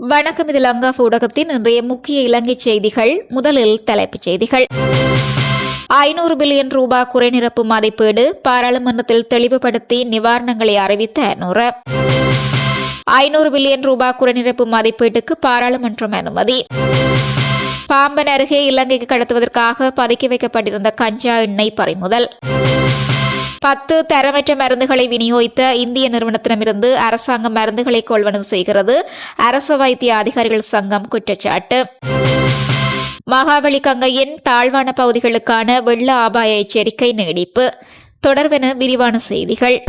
வணக்கம் இது லங்கா ஊடகத்தின் இன்றைய முக்கிய இலங்கை செய்திகள். முதலில் தலைப்புச் செய்திகள். ஐநூறு பில்லியன் ரூபாய் குறைநிரப்பு மதிப்பீடு பாராளுமன்றத்தில் தெளிவுபடுத்தி நிவாரணங்களை அறிவித்த நூற. ஐநூறு பில்லியன் ரூபாய் குறைநிரப்பு மதிப்பீட்டுக்கு பாராளுமன்றம் அனுமதி. பாம்பன் அருகே இலங்கைக்கு கடத்துவதற்காக பதுக்கி வைக்கப்பட்டிருந்த கஞ்சா எண்ணெய் பறிமுதல். பத்து தரமற்ற மருந்துகளை விநியோகித்த இந்திய நிறுவனத்திடமிருந்து அரசாங்கம் மருந்துகளை கொள்வனம் செய்கிறது. அரசு வைத்திய அதிகாரிகள் சங்கம் குற்றச்சாட்டு. மகாவலி கங்கையின் தாழ்வான பகுதிகளுக்கான வெள்ள அபாய எச்சரிக்கை நீடிப்பு. தொடர்வென விரிவான செய்திகள்.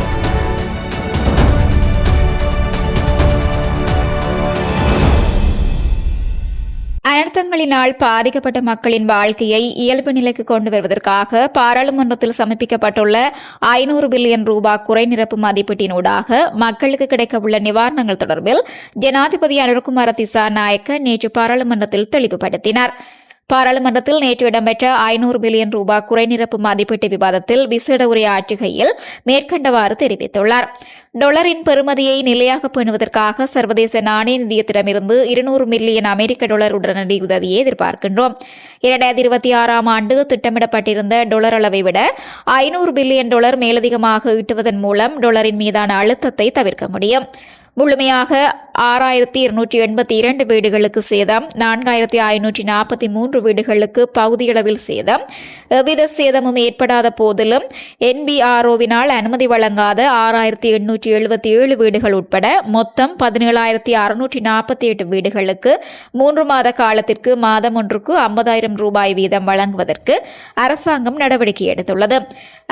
அனர்த்தங்களினால் பாதிக்கப்பட்ட மக்களின் வாழ்க்கையை இயல்பு நிலைக்கு கொண்டு வருவதற்காக பாராளுமன்றத்தில் சமர்ப்பிக்கப்பட்டுள்ள ஐநூறு பில்லியன் ரூபாய் குறைநிரப்பு மதிப்பீட்டினூடாக மக்களுக்கு கிடைக்கவுள்ள நிவாரணங்கள் தொடர்பில் ஜனாதிபதி அனுர்குமார திசா நாயக்க நேற்று பாராளுமன்றத்தில் தெளிவுபடுத்தினார். பாராளுமன்றத்தில் நேற்று இடம்பெற்ற ஐநூறு பில்லியன் ரூபாய் குறைநிரப்பு மதிப்பீட்டு விவாதத்தில் விசேட உரையாற்றுகையில் மேற்கண்டவாறு தெரிவித்துள்ளார். டொலரின் பெறுமதியை நிலையாக பேணுவதற்காக சர்வதேச நாணய நிதியத்திடமிருந்து இருநூறு மில்லியன் அமெரிக்க டாலர் உடனடி உதவியை எதிர்பார்க்கின்றோம். இரண்டாயிரத்தி இருபத்தி ஆறாம் ஆண்டு திட்டமிடப்பட்டிருந்த டொலர் அளவை விட ஐநூறு பில்லியன் டாலர் மேலதிகமாக ஈட்டுவதன் மூலம் டொலரின் மீதான அழுத்தத்தை தவிர்க்க முடியும். முழுமையாக ஆறாயிரத்தி இருநூற்றி எண்பத்தி இரண்டு வீடுகளுக்கு சேதம் நான்காயிரத்தி ஐநூற்றி நாற்பத்தி மூன்று வீடுகளுக்கு பகுதியளவில் சேதம். எவ்வித சேதமும் ஏற்படாத போதிலும் என்பிஆர்ஓவினால் அனுமதி வழங்காத ஆறாயிரத்தி எண்ணூற்றி எழுபத்தி ஏழு வீடுகள் உட்பட மொத்தம் பதினேழாயிரத்தி அறுநூற்றி நாற்பத்தி எட்டு வீடுகளுக்கு மூன்று மாத காலத்திற்கு மாதம் ஒன்றுக்கு ஐம்பதாயிரம் ரூபாய் வீதம் வழங்குவதற்கு அரசாங்கம் நடவடிக்கை எடுத்துள்ளது.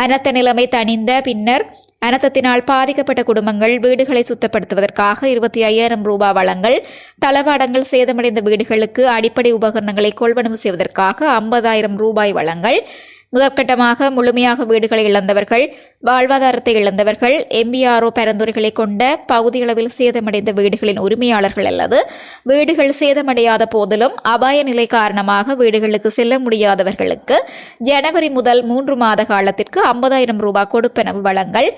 அனர்த்த நிலைமை தணிந்த பின்னர் அனர்த்தத்தினால் பாதிக்கப்பட்ட குடும்பங்கள் வீடுகளை சுத்தப்படுத்துவதற்காக இருபத்தி ஐயாயிரம் ரூபாய் வழங்கல் தளவாடங்கள் சேதமடைந்த வீடுகளுக்கு அடிப்படை உபகரணங்களை கொள்வனவு செய்வதற்காக ஐம்பதாயிரம் ரூபாய் வழங்கல் முதற்கட்டமாக முழுமையாக வீடுகளை இழந்தவர்கள் வாழ்வாதாரத்தை இழந்தவர்கள் எம்பிஆர்ஓ பரிந்துரைகளை கொண்ட பகுதியளவில் சேதமடைந்த வீடுகளின் உரிமையாளர்கள் அல்லது வீடுகள் சேதமடையாத போதிலும் அபாய நிலை காரணமாக வீடுகளுக்கு செல்ல முடியாதவர்களுக்கு ஜனவரி முதல் மூன்று மாத காலத்திற்கு ஐம்பதாயிரம் ரூபாய் கொடுப்பனவு வழங்கல்.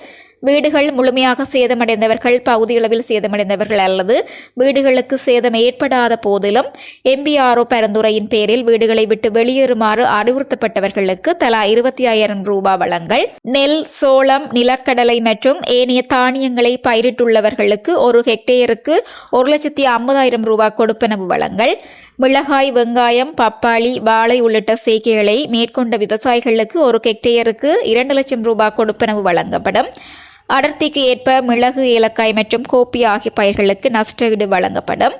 வீடுகள் முழுமையாக சேதமடைந்தவர்கள் பகுதியளவில் சேதமடைந்தவர்கள் அல்லது வீடுகளுக்கு சேதம் ஏற்படாத போதிலும் எம்பிஆர்ஓ பரிந்துரையின் பேரில் வீடுகளை விட்டு வெளியேறுமாறு அறிவுறுத்தப்பட்டவர்களுக்கு தலா இருபத்தி ஐயாயிரம் ரூபாய் வழங்கல். நெல் சோளம் நிலக்கடலை மற்றும் ஏனைய தானியங்களை பயிரிட்டுள்ளவர்களுக்கு ஒரு ஹெக்டேயருக்கு ஒரு லட்சத்தி ஐம்பதாயிரம் ரூபாய் கொடுப்பனவு வழங்கல். மிளகாய் வெங்காயம் பப்பாளி வாழை உள்ளிட்ட செய்கைகளை மேற்கொண்ட விவசாயிகளுக்கு ஒரு ஹெக்டேயருக்கு இரண்டு லட்சம் ரூபாய் கொடுப்பனவு வழங்கப்படும். அடர்த்திக்கு ஏற்ப மிளகு ஏலக்காய் மற்றும் கோப்பி ஆகிய பயிர்களுக்கு நஷ்டஈடு வழங்கப்படும்.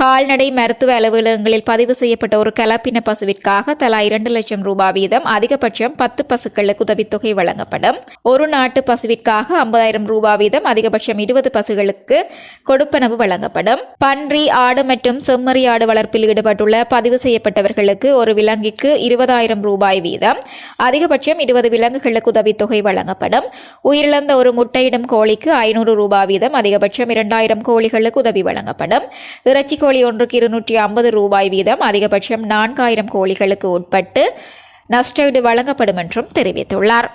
கால்நடை மருத்துவ அலுவலகங்களில் பதிவு செய்யப்பட்ட ஒரு கலப்பின பசுவிற்காக தலா இரண்டு லட்சம் ரூபாய் வீதம் அதிகபட்சம் பத்து பசுக்களுக்கு உதவித்தொகை வழங்கப்படும். ஒரு நாட்டு பசுவிற்காக ஐம்பதாயிரம் ரூபாய் வீதம் அதிகபட்சம் இருபது பசுகளுக்கு கொடுப்பனவு வழங்கப்படும். பன்றி ஆடு மற்றும் செம்மறி ஆடு வளர்ப்பில் ஈடுபட்டுள்ள பதிவு செய்யப்பட்டவர்களுக்கு ஒரு விலங்கிற்கு இருபதாயிரம் ரூபாய் வீதம் அதிகபட்சம் இருபது விலங்குகளுக்கு உதவித்தொகை வழங்கப்படும். உயிரிழந்த ஒரு முட்டையிடும் கோழிக்கு ஐநூறு ரூபாய் வீதம் அதிகபட்சம் இரண்டாயிரம் கோழிகளுக்கு உதவி வழங்கப்படும். இறைச்சி கோழி ஒன்றுக்கு இருநூற்றி ஐம்பது ரூபாய் வீதம் அதிகபட்சம் நான்காயிரம் கோழிகளுக்கு உட்பட்டு நஷ்டஈடு வழங்கப்படும் என்றும் தெரிவித்துள்ளார்.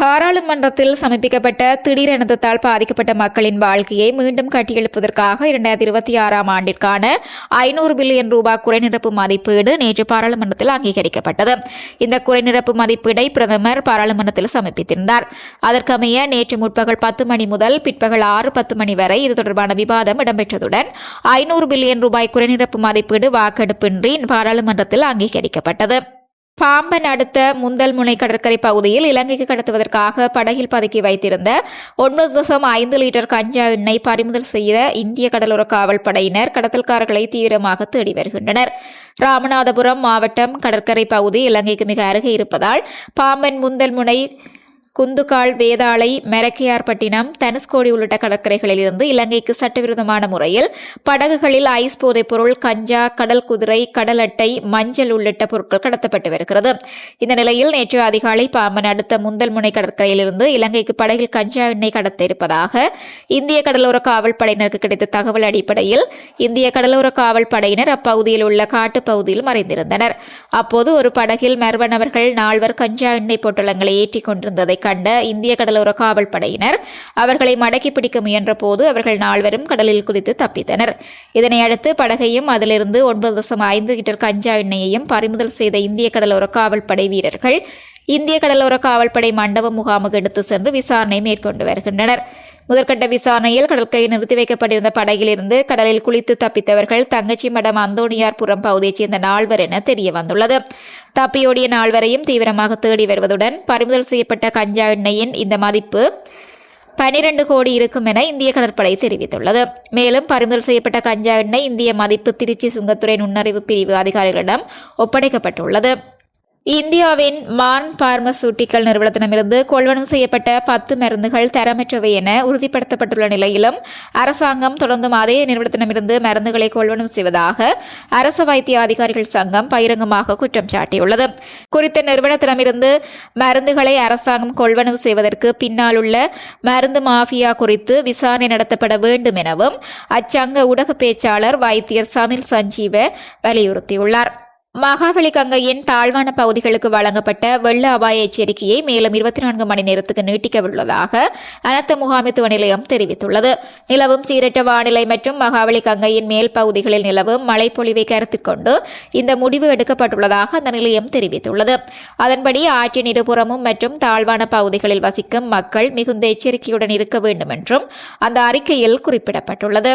பாராளுமன்றத்தில் சமர்ப்பிக்கப்பட்ட திடீர் இனத்தால் பாதிக்கப்பட்ட மக்களின் வாழ்க்கையை மீண்டும் கட்டியெழுப்பதற்காக இரண்டாயிரத்தி இருபத்தி ஆறாம் ஆண்டிற்கான ஐநூறு பில்லியன் ரூபாய் குறைநிரப்பு மதிப்பீடு நேற்று பாராளுமன்றத்தில் அங்கீகரிக்கப்பட்டது. இந்த குறைநிரப்பு மதிப்பீடை பிரதமர் பாராளுமன்றத்தில் சமர்ப்பித்திருந்தார். அதற்கமைய நேற்று முற்பகல் பத்து மணி முதல் பிற்பகல் ஆறு பத்து மணி வரை இது தொடர்பான விவாதம் இடம்பெற்றதுடன் ஐநூறு பில்லியன் ரூபாய் குறைநிரப்பு மதிப்பீடு வாக்கெடுப்பின்றி பாராளுமன்றத்தில் அங்கீகரிக்கப்பட்டது. பாம்பன் அடுத்த முந்தல் முனை கடற்கரை பகுதியில் இலங்கைக்கு கடத்துவதற்காக படகில் பதுக்கி வைத்திருந்த ஒன்பது தசம் ஐந்து லிட்டர் கஞ்சா எண்ணெய் பறிமுதல் செய்த இந்திய கடலோர காவல் படையினர் கடத்தல்காரர்களை தீவிரமாக தேடி வருகின்றனர். ராமநாதபுரம் மாவட்டம் கடற்கரை பகுதி இலங்கைக்கு மிக அருகே இருப்பதால் பாம்பன் முந்தல் முனை குந்துகால் வேதாளை மெரக்கையார்பட்டினம் தனுஷ்கோடி உள்ளிட்ட கடற்கரைகளில் இருந்து இலங்கைக்கு சட்டவிரோதமான முறையில் படகுகளில் ஐஸ் போதைப் பொருள் கஞ்சா கடல் குதிரை கடல் அட்டை மஞ்சள் உள்ளிட்ட பொருட்கள் கடத்தப்பட்டு வருகிறது. இந்த நிலையில் நேற்று அதிகாலை பாம்பன் அடுத்த முந்தல் முனை கடற்கரையிலிருந்து இலங்கைக்கு படகில் கஞ்சா எண்ணெய் கடத்த இருப்பதாக இந்திய கடலோர காவல் படையினருக்கு கிடைத்த தகவல் அடிப்படையில் இந்திய கடலோர காவல் படையினர் அப்பகுதியில் உள்ள காட்டுப் பகுதியில் மறைந்திருந்தனர். அப்போது ஒரு படகில் மர்ம நபர்கள் நால்வர் கஞ்சா எண்ணெய் பொட்டலங்களை ஏற்றிக் கொண்டிருந்ததை கண்ட இந்திய கடலோர காவல் படையினர் அவர்களை மடக்கி பிடிக்க முயன்ற போது அவர்கள் நால்வரும் கடலில் குதித்து தப்பித்தனர். இதனை அடுத்து படகையும் அதிலிருந்து ஒன்பது தசம் ஐந்து லிட்டர் கஞ்சா எண்ணெயையும் பறிமுதல் செய்த இந்திய கடலோர காவல் படை வீரர்கள் இந்திய கடலோர காவல்படை மண்டப முகாமுக்கு எடுத்து சென்று விசாரணை மேற்கொண்டு வருகின்றனர். முதற்கட்ட விசாரணையில் கடற்கரையில் நிறுத்தி வைக்கப்பட்டிருந்த படகிலிருந்து கடலில் குளித்து தப்பித்தவர்கள் தங்கச்சி மடம் அந்தோணியார்புரம் பகுதியைச் சேர்ந்த நால்வர் என தெரிய வந்துள்ளது தப்பியோடிய நால்வரையும் தீவிரமாக தேடி வருவதுடன் பறிமுதல் செய்யப்பட்ட கஞ்சா எண்ணெயின் இந்த மதிப்பு பனிரெண்டு கோடி இருக்கும் என இந்திய கடற்படை தெரிவித்துள்ளது. மேலும் பறிமுதல் செய்யப்பட்ட கஞ்சா எண்ணெய் இந்திய மதிப்பு திருச்சி சுங்கத்துறை நுண்ணறிவு பிரிவு அதிகாரிகளிடம் ஒப்படைக்கப்பட்டுள்ளது. இந்தியாவின் மார்ன் பார்மசூட்டிக்கல் நிறுவனத்திடமிருந்து கொள்வனம் செய்யப்பட்ட பத்து மருந்துகள் தரமற்றவை என உறுதிப்படுத்தப்பட்டுள்ள நிலையிலும் அரசாங்கம் தொடர்ந்தும் அதே நிறுவனத்திடமிருந்து மருந்துகளை கொள்வனம் செய்வதாக அரசு வைத்திய அதிகாரிகள் சங்கம் பகிரங்கமாக குற்றம் சாட்டியுள்ளது. குறித்த நிறுவனத்திடமிருந்து மருந்துகளை அரசாங்கம் கொள்வனவு செய்வதற்கு பின்னால் உள்ள மருந்து மாஃபியா குறித்து விசாரணை நடத்தப்பட வேண்டும் எனவும் அச்சங்க ஊடக பேச்சாளர் வைத்தியர் சமில் சஞ்சீவ வலியுறுத்தியுள்ளார். மகாவலி கங்கையின் தாழ்வான பகுதிகளுக்கு வழங்கப்பட்ட வெள்ள அபாய எச்சரிக்கையை மேலும் இருபத்தி நான்கு மணி நேரத்துக்கு நீட்டிக்கவுள்ளதாக அனர்த்த முகாமித்துவ நிலையம் தெரிவித்துள்ளது. நிலவும் சீரற்ற வானிலை மற்றும் மகாவலி கங்கையின் மேல் பகுதிகளில் நிலவும் மழைப்பொழிவை கருத்தில் கொண்டு இந்த முடிவு எடுக்கப்பட்டுள்ளதாக அந்த நிலையம் தெரிவித்துள்ளது. அதன்படி ஆற்றின் இருபுறமும் மற்றும் தாழ்வான பகுதிகளில் வசிக்கும் மக்கள் மிகுந்த எச்சரிக்கையுடன் இருக்க வேண்டும் என்றும் அந்த அறிக்கையில் குறிப்பிடப்பட்டுள்ளது.